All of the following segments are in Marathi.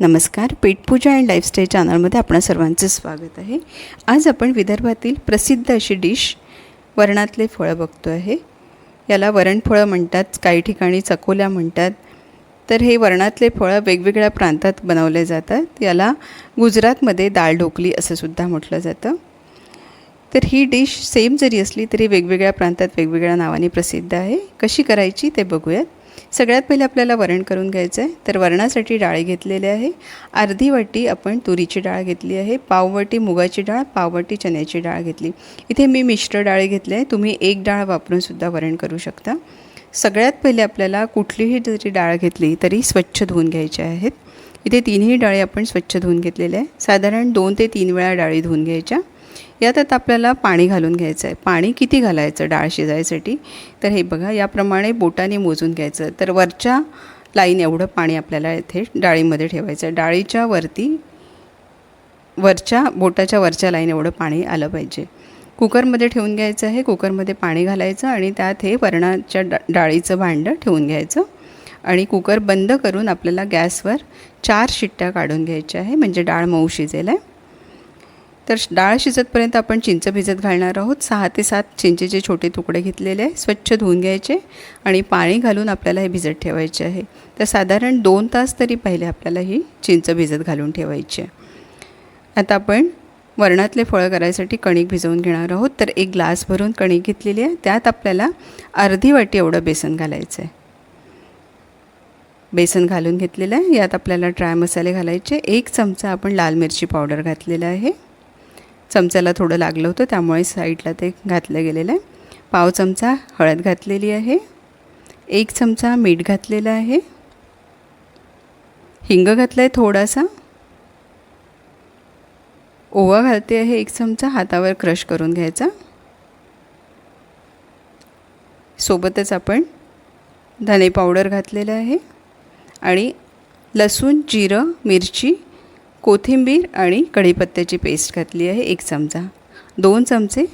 नमस्कार. पेटपूजा अँड लाईफस्टाईल चॅनलमध्ये आपणा सर्वांचं स्वागत आहे. आज आपण विदर्भातील प्रसिद्ध अशी डिश वरणातले फळं बघतो आहे. याला वरणफळं म्हणतात काही ठिकाणी चकोल्या म्हणतात. तर हे वरणातले फळं वेगवेगळ्या प्रांतात बनवले जातात. याला गुजरातमध्ये दाळ ढोकली असं सुद्धा म्हटलं जातं. तर ही डिश सेम जरी असली तरी वेगवेगळ्या प्रांतात वेगवेगळ्या नावाने प्रसिद्ध आहे. कशी करायची ते बघूयात. सगळ्यात पहिले आपल्याला वरण करून घ्यायचं आहे तर वरणासाठी डाळ घेतलेली आहे. अर्धी वाटी आपण तुरीची डाळ घेतली आहे. पाववाटी मुगाची डाळ पाववाटी चण्याची डाळ घेतली. इथे मी मिश्र डाळ घेतली आहे. तुम्ही एक डाळ वापरूनसुद्धा वरण करू शकता. सगळ्यात पहिले आपल्याला कुठलीही जरी डाळ घेतली तरी स्वच्छ धुवून घ्यायच्या आहेत. इथे तीनही डाळी आपण स्वच्छ धुवून घेतलेल्या आहे. साधारण दोन ते तीन वेळा डाळी धुवून घ्यायच्या. यात आता आपल्याला पाणी घालून घ्यायचं आहे पाणी किती घालायचं डाळ शिजायसाठी? तर हे बघा याप्रमाणे बोटाने मोजून घ्यायचं. तर वरच्या लाईन एवढं पाणी आपल्याला इथे डाळीमध्ये ठेवायचं आहे डाळीच्या वरती वरच्या बोटाच्या वरच्या लाईन एवढं पाणी आलं पाहिजे. कुकरमध्ये ठेवून घ्यायचं आहे. कुकरमध्ये पाणी घालायचं आणि त्यात हे वरणाच्या डा डाळीचं भांडं ठेवून घ्यायचं. आणि कुकर बंद करून आपल्याला गॅसवर चार शिट्ट्या काढून घ्यायच्या आहे. म्हणजे डाळ मऊ शिजेल आहे. तर डाळ शिजतपर्यंत आपण चिंच भिजत घालणार आहोत. सहा ते सात चिंचेचे छोटे तुकडे घेतलेले आहे. स्वच्छ धुवून घ्यायचे आणि पाणी घालून आपल्याला हे भिजत ठेवायचे आहे. तर साधारण दोन तास तरी पहिले आपल्याला ही चिंच भिजत घालून ठेवायची आहे. आता आपण वरणातले फळं करायसाठी कणिक भिजवून घेणार आहोत. तर एक ग्लास भरून कणिक घेतलेली आहे. त्यात आपल्याला अर्धी वाटी एवढं बेसन घालायचं आहे. बेसन घालून घेतलेलं आहे. यात आपल्याला ड्राय मसाले घालायचे एक चमचा आपण लाल मिरची पावडर घातलेला आहे. चमच्याला थोडं लागलं होतं त्यामुळे साईडला ते घातलं गेलेलं आहे. पाव चमचा हळद घातलेली आहे. एक चमचा मीठ घातलेलं आहे. हिंग घातलं आहे थोडासा. ओवा घालते आहे एक चमचा हातावर क्रश करून घ्यायचा. सोबतच आपण धने पावडर घातलेलं आहे. आणि लसूण जिरं मिरची कोथिंबीर आणि कढीपत्त्याची पेस्ट घातली आहे एक चमचा. दोन चमचे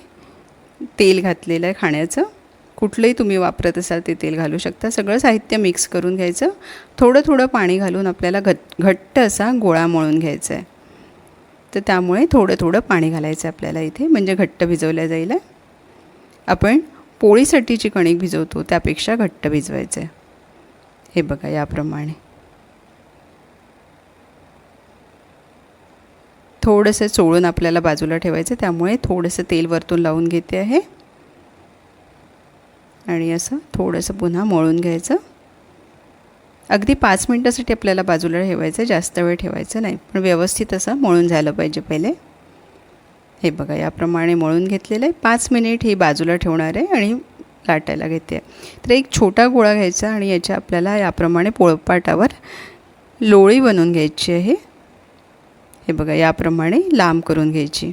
तेल घातलेलं आहे खाण्याचं. कुठलंही तुम्ही वापरत असाल ते तेल घालू शकता. सगळं साहित्य मिक्स करून घ्यायचं. थोडं थोडं पाणी घालून आपल्याला घट घट्ट असा गोळा मळून घ्यायचा आहे. तर त्यामुळे थोडं थोडं पाणी घालायचं आहे आपल्याला इथे म्हणजे घट्ट भिजवल्या जाईल. आपण पोळीसाठीची कणिक भिजवतो त्यापेक्षा घट्ट भिजवायचं आहे. हे बघा याप्रमाणे. थोडंसं चोळून आपल्याला बाजूला ठेवायचं त्यामुळे थोडंसं तेल वरतून लावून घेते आहे. आणि असं थोडंसं पुन्हा मळून घ्यायचं. अगदी पाच मिनटासाठी आपल्याला बाजूला ठेवायचं जास्त वेळ ठेवायचं नाही पण व्यवस्थित असं मळून झालं पाहिजे पहिले. हे बघा याप्रमाणे मळून घेतलेलं आहे. पाच मिनिट ही बाजूला ठेवणार आहे आणि लाटायला घेते. तर एक छोटा गोळा घ्यायचा आणि याच्या आपल्याला याप्रमाणे पोळपाटावर लोळी बनवून घ्यायची आहे. हे बघा याप्रमाणे लांब करून घ्यायची.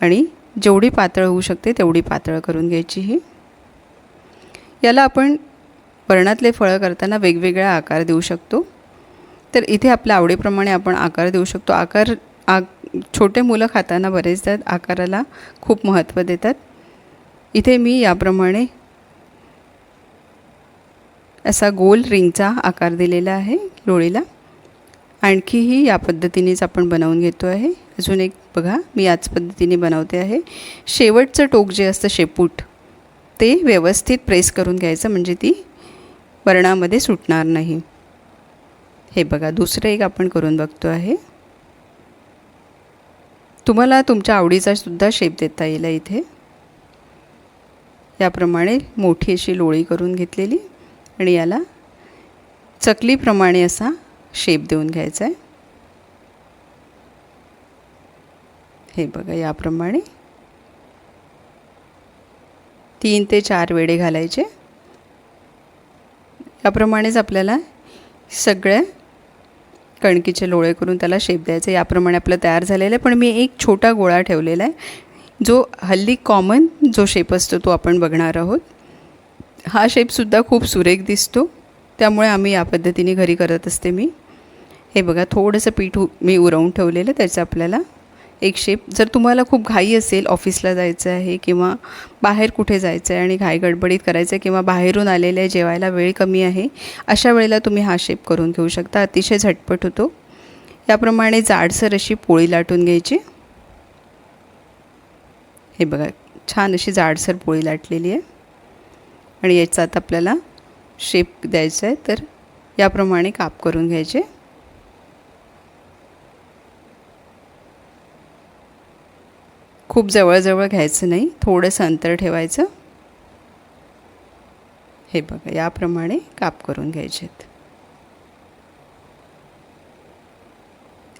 आणि जेवढी पातळ होऊ शकते तेवढी पातळ करून घ्यायची ही. याला आपण वर्णातले फळं करताना वेगवेगळा आकार देऊ शकतो. तर इथे आपल्या आवडीप्रमाणे आपण आकार देऊ शकतो. आकार आ छोटे मुलं खाताना बरेचदा आकाराला खूप महत्त्व देतात. इथे मी याप्रमाणे असा गोल रिंगचा आकार दिलेला आहे लोळीला. आणखीही या पद्धतीनेच आपण बनवून घेतो आहे. अजून एक बघा मी याच पद्धतीने बनवते आहे. शेवटचं टोक जे असतं शेपूट ते व्यवस्थित प्रेस करून घ्यायचं म्हणजे ती वरणामध्ये सुटणार नाही. हे बघा दुसरं एक आपण करून बघतो आहे. तुम्हाला तुमच्या आवडीचा सुद्धा शेप देता येईल इथे. याप्रमाणे मोठी अशी लोळी करून घेतलेली आणि याला चकलीप्रमाणे असा शेप देऊन घ्यायचा आहे हे बघा याप्रमाणे. तीन ते चार वेडे घालायचे. याप्रमाणेच आपल्याला सगळ्या कणकीचे लोळे करून त्याला शेप द्यायचे. याप्रमाणे आपलं तयार झालेलं आहे. पण मी एक छोटा गोळा ठेवलेला आहे. जो हल्ली कॉमन जो शेप असतो तो आपण बघणार आहोत. हा शेपसुद्धा खूप सुरेख दिसतो. त्यामुळे आम्ही या पद्धतीने घरी करत असते मी. हे बघा थोडंसं पीठ उ मी उरवून ठेवलेलं त्याचं आपल्याला एक शेप जर तुम्हाला खूप घाई असेल ऑफिसला जायचं आहे किंवा बाहेर कुठे जायचं आहे आणि घाई गडबडीत करायचं आहे किंवा बाहेरून आलेलं आहे जेवायला वेळ कमी आहे अशा वेळेला तुम्ही हा शेप करून घेऊ शकता. अतिशय झटपट होतो. त्याप्रमाणे जाडसर अशी पोळी लाटून घ्यायची. हे बघा छान अशी जाडसर पोळी लाटलेली आहे. आणि याचा आता आपल्याला शेप द्यायचा आहे तर याप्रमाणे काप करून घ्यायचे. खूप जवळजवळ घ्यायचं नाही थोडंसं अंतर ठेवायचं. हे बघा याप्रमाणे काप करून घ्यायचेत.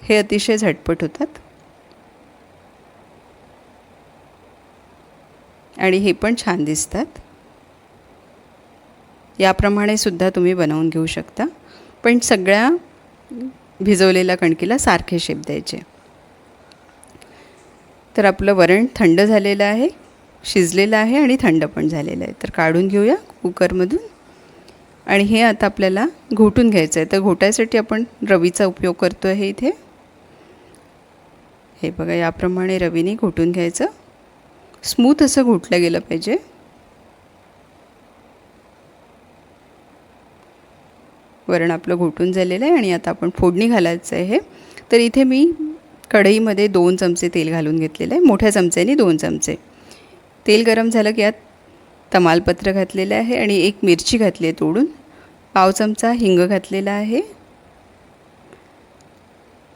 हे अतिशय झटपट होतात. आणि हे पण छान दिसतात. याप्रमाणे सुद्धा तुम्ही बनवून घेऊ शकता. पण सगळ्या भिजवलेल्या कणकीला सारखे शेप द्यायचे. तर आपलं वरण थंड झालेलं आहे शिजलेलं आहे आणि थंड पण झालेलं आहे. तर काढून घेऊया कुकरमधून. आणि हे आता आपल्याला घोटून घ्यायचं आहे. तर घोटायसाठी आपण रवीचा उपयोग करतो आहे इथे. हे बघा याप्रमाणे रवीने घोटून घ्यायचं. स्मूथ असं घोटलं गेलं पाहिजे. वरण आपलं घोटून झालेलं आहे आणि आता आपण फोडणी घालायचं आहे. तर इथे मी कढईमध्ये दोन चमचे तेल घालून घेतलेलं आहे. मोठ्या चमच्याने दोन चमचे. तेल गरम झालं की यात तमालपत्र घातलेलं आहे आणि एक मिरची घातली आहे तोडून. पाव चमचा हिंग घातलेला आहे.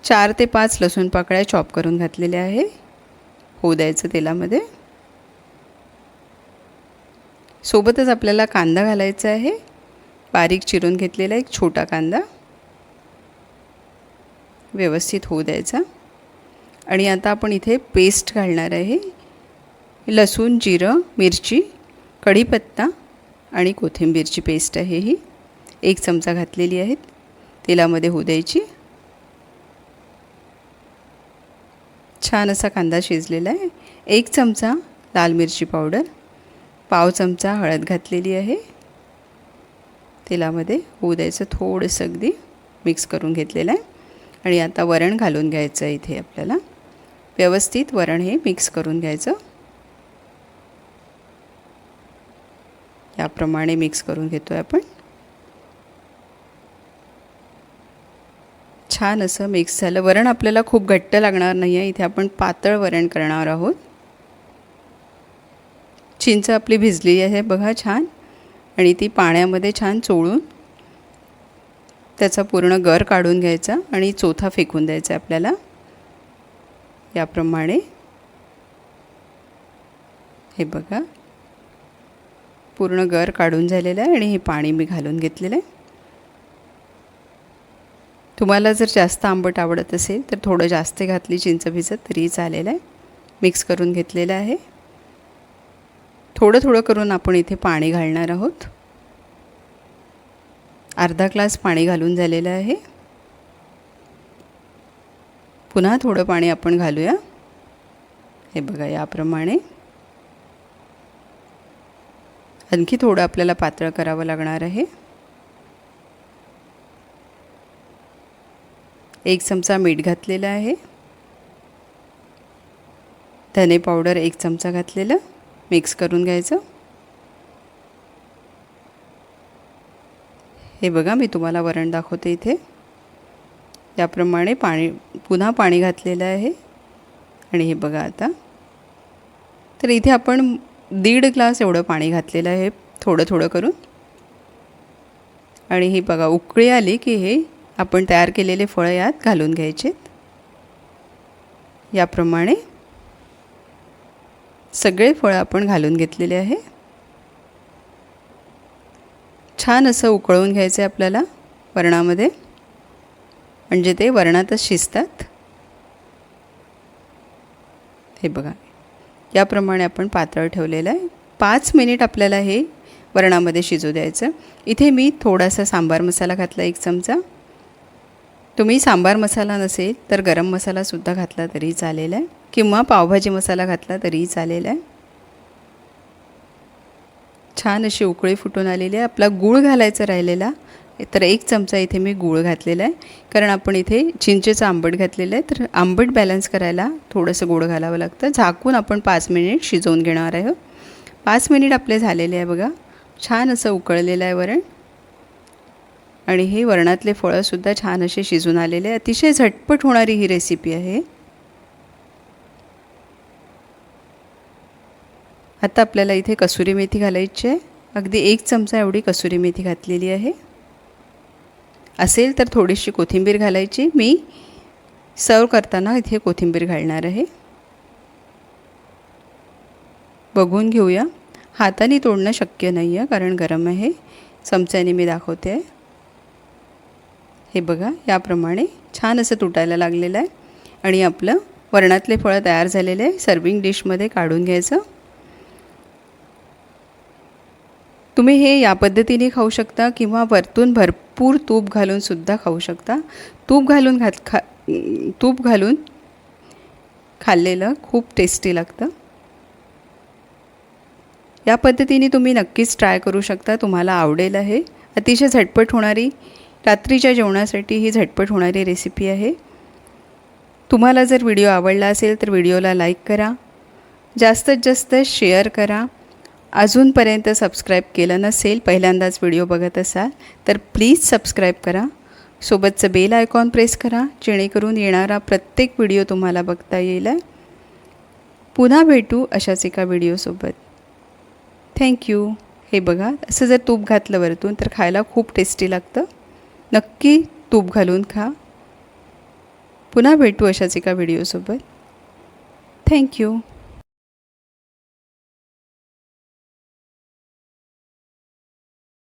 चार ते पाच लसूण पाकळ्या चॉप करून घातलेल्या आहे. होऊ द्यायचं तेलामध्ये. सोबतच आपल्याला कांदा घालायचा आहे. बारीक चिरून घेतलेला एक छोटा कांदा. व्यवस्थित होऊ द्यायचा. आणि आता आपण इथे पेस्ट घालणार आहे. लसूण जिरं मिरची कढीपत्ता आणि कोथिंबीरची पेस्ट आहे ही. एक चमचा घातलेली आहेत. तेलामध्ये होऊ द्यायची. छान असा कांदा शिजलेला आहे. एक चमचा लाल मिरची पावडर पाव चमचा हळद घातलेली आहे. तेलामध्ये होऊ द्यायचं थोडंसं अगदी मिक्स करून घेतलेलं आहे. आणि आता वरण घालून घ्यायचं इथे आपल्याला. व्यवस्थित वरण हे मिक्स करून घ्यायचं. याप्रमाणे मिक्स करून घेतो आहे आपण. छान असं मिक्स झालं. वरण आपल्याला खूप घट्ट लागणार नाही आहे इथे आपण पातळ वरण करणार आहोत. चिंच आपली भिजली आहे बघा छान. आणि ती पाण्यामध्ये छान चोळून त्याचा पूर्ण गर काढून घ्यायचा आणि चोथा फेकून द्यायचा आपल्याला. याप्रमाणे हे बघा. पूर्ण गर काढून झालेलं आहे आणि हे पाणी मी घालून घेतलेलं आहे. तुम्हाला जर जास्त आंबट आवडत असेल तर थोडं जास्त घातली चिंच भिजत तरी चालेलं आहे. मिक्स करून घेतलेलं आहे. थोडं थोडं करून आपण इथे पाणी घालणार आहोत. अर्धा ग्लास पाणी घालून झालेलं आहे. पुन्हा थोडं पाणी आपण घालूया. हे बघा याप्रमाणे. आणखी थोडं आपल्याला पातळ करावं लागणार आहे. एक चमचा मीठ घातलेलं आहे. धने पावडर एक चमचा घातलेलं मिक्स करून घ्यायचं. हे बघा मी तुम्हाला वरण दाखवते इथे. याप्रमाणे पाणी पुन्हा पाणी घातलेलं आहे. आणि हे बघा आता. तर इथे आपण दीड ग्लास एवढं पाणी घातलेलं आहे थोडं थोडं करून. आणि हे बघा उकळी आली की हे आपण तयार केलेले फळं यात घालून घ्यायचेत याप्रमाणे सगळे फळं आपण घालून घेतलेले आहे. छान असं उकळवून घ्यायचं आहे आपल्याला वरणामध्ये. म्हणजे ते वरणातच शिजतात. हे बघा. याप्रमाणे आपण पातळ ठेवलेलं आहे. पाच मिनिट आपल्याला हे वरणामध्ये शिजू द्यायचं. इथे मी थोडासा सांबार मसाला घातला एक चमचा. तुम्ही सांबार मसाला नसेल तर गरम मसालासुद्धा घातला तरी चालेल आहे. किंवा पावभाजी मसाला घातला तरीही चालेल आहे. छान अशी उकळी फुटून आलेली आहे. आपला गूळ घालायचा राहिलेला. तर एक चमचा इथे मी गूळ घातलेला आहे. कारण आपण इथे चिंचेचं आंबट घातलेलं आहे. तर आंबट बॅलन्स करायला थोडंसं गोड घालावं लागतं. झाकून आपण पाच मिनिट शिजवून घेणार आहे पाच मिनिट आपले झालेले आहे बघा. छान असं उकळलेलं आहे वरण. आणि हे वरणातले फळंसुद्धा छान असे शिजून आलेले आहे. अतिशय झटपट होणारी ही रेसिपी आहे. आता आपल्याला इथे कसुरी मेथी घालायची आहे. अगदी एक चमचा एवढी कसुरी मेथी घातलेली आहे. असेल तर थोडीशी कोथिंबीर घालायची. मी सर्व करताना इथे कोथिंबीर घालणार आहे. बघून घेऊया. हाताने तोडणं शक्य नाही आहे कारण गरम आहे. चमच्याने मी दाखवते. आहे हे बघा याप्रमाणे छान असं तुटायला लागलेलं आहे. आणि आपलं वरणातले फळं तयार झालेले आहे. सर्विंग डिशमध्ये काढून घ्यायचं. तुम्ही हे या पद्धतीने खाऊ शकता किंवा वरतून भरपूर तूप घालूनसुद्धा खाऊ शकता. तूप घालून घात खा तूप घालून खाल्लेलं खूप टेस्टी लागतं. या पद्धतीने तुम्ही नक्कीच ट्राय करू शकता. तुम्हाला आवडेल आहे. अतिशय झटपट होणारी रात्रीच्या जेवणासाठी ही झटपट होणारी रेसिपी आहे. तुम्हाला जर व्हिडिओ आवडला असेल तर व्हिडिओला लाईक करा. जास्तीत जास्त शेअर करा. अजूनपर्यंत सबस्क्राईब केलं नसेल पहिल्यांदाच व्हिडिओ बघत असाल तर प्लीज सबस्क्राईब करा. सोबतचं बेल आयकॉन प्रेस करा जेणेकरून येणारा प्रत्येक व्हिडिओ तुम्हाला बघता येईल. पुन्हा भेटू अशाच एका व्हिडिओसोबत थँक्यू हे बघा असं जर तूप घातलं वरतून तर खायला खूप टेस्टी लागतं. नक्की तूप घालून खा. पुन्हा भेटू अशाच एका व्हिडिओसोबत थँक्यू